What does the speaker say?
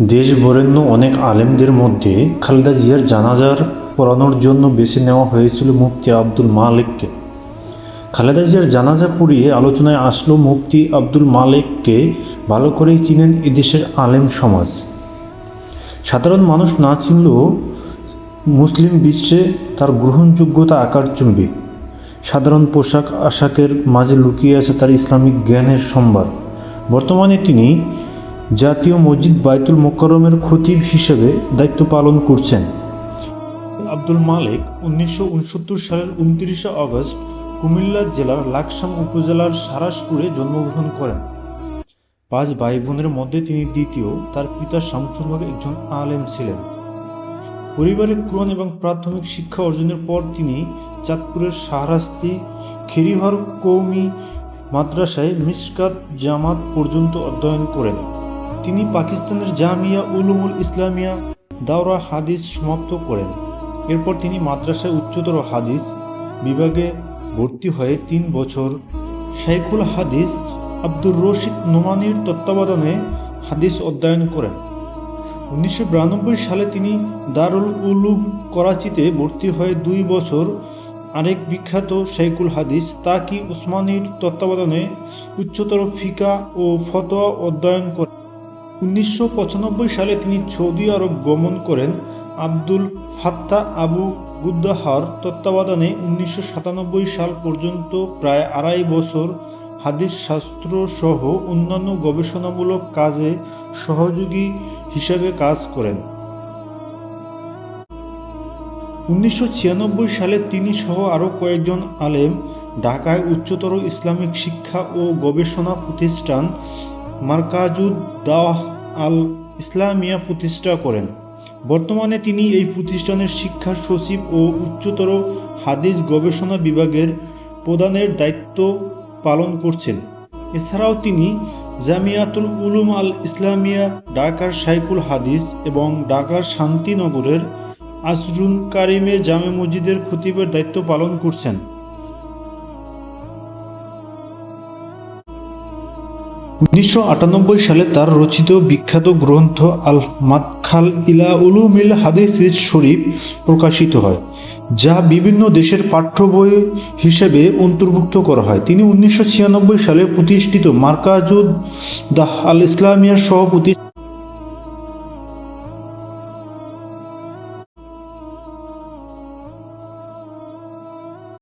দেশ বরেণ্য অনেক আলেমদের মধ্যে খালেদা জিয়ার জানাজার পড়ানোর জন্য বেছে নেওয়া হয়েছিল মুফতি আব্দুল মালিককে। খালেদা জিয়ার জানাজা পড়িয়ে আলোচনায় আসলো মুফতি আব্দুল মালিককে ভালো করেই চিনেন এদেশের আলেম সমাজ। সাধারণ মানুষ না চিনলেও মুসলিম বিশ্বে তার গ্রহণযোগ্যতা আকারচুম্বী। সাধারণ পোশাক আশাকের মাঝে লুকিয়ে আছে তার ইসলামিক জ্ঞানের সম্ভার। বর্তমানে তিনি জাতীয় মসজিদ বাইতুল মোকাররমের খতিব হিসেবে দায়িত্ব পালন করছেন। আব্দুল মালিক উনিশশো উনসত্তর সালের উনত্রিশে আগস্ট কুমিল্লা জেলার লাকসাম উপজেলার সারাসপুরে জন্মগ্রহণ করেন। পাঁচ ভাই বোনের মধ্যে তিনি দ্বিতীয়, তার পিতা শামসুল হক একজন আলেম ছিলেন। পরিবারের কোরআন এবং প্রাথমিক শিক্ষা অর্জনের পর তিনি চাঁদপুরের শাহরাস্তি খেরিহর কৌমি মাদ্রাসায় মিসকাত জামাত পর্যন্ত অধ্যয়ন করেন। তিনি পাকিস্তানের জামিয়া উলুমুল ইসলামিয়া দাওরা হাদিস সমাপ্ত করেন। এরপর তিনি মাদ্রাসায় উচ্চতর হাদিস বিভাগে ভর্তি হয়ে তিন বছর শাইখুল হাদিস আব্দুর রশিদ নোমানির তত্ত্বাবধানে হাদিস অধ্যয়ন করেন। উনিশশো বিরানব্বই সালে তিনি দারুল উলুম করাচিতে ভর্তি হয়ে দুই বছর আরেক বিখ্যাত শেখুল হাদিস তাকি উসমানীর তত্ত্বাবধানে উচ্চতর ফিকা ও ফতোয়া অধ্যয়ন করেন। উনিশশো পঁচানব্বই সালে তিনি সৌদি আরব গমন করেন। আব্দুল ফাত্তা আবু গুদ্দাহার তত্ত্বাবধানে উনিশশো সাতানব্বই সাল পর্যন্ত প্রায় আড়াই বছর হাদিস শাস্ত্র সহ অন্যান্য গবেষণামূলক কাজে সহযোগী হিসাবে কাজ করেন। উনিশশো ছিয়ানব্বই সালে তিনি সহ আরও কয়েকজন আলেম, ঢাকায় উচ্চতর ইসলামিক শিক্ষা ও গবেষণা প্রতিষ্ঠান মার্কাজুদ দাওয়াহ আল ইসলামিয়া প্রতিষ্ঠা করেন। বর্তমানে তিনি এই প্রতিষ্ঠানের শিক্ষা সচিব ও উচ্চতর হাদিস গবেষণা বিভাগের প্রদানের দায়িত্ব পালন করছেন। এছাড়াও তিনি জামিয়াতুল উলুম আল ইসলামিয়া ঢাকার সাইকুল হাদিস এবং ঢাকার শান্তিনগরের আজরুন কারিমে জামে মসজিদের খতিবের দায়িত্ব পালন করছেন। উনিশশো আটানব্বই সালে তার রচিত বিখ্যাত গ্রন্থ আল মাতখাল ইলা উলুমিল হাদিস শরীফ প্রকাশিত হয়, যা বিভিন্ন দেশের পাঠ্য বই হিসেবে অন্তর্ভুক্ত করা হয়। তিনি উনিশশো ছিয়ানব্বই সালে প্রতিষ্ঠিত মার্কাজুদ দাহ আল ইসলামিয়ার সহ সভাপতি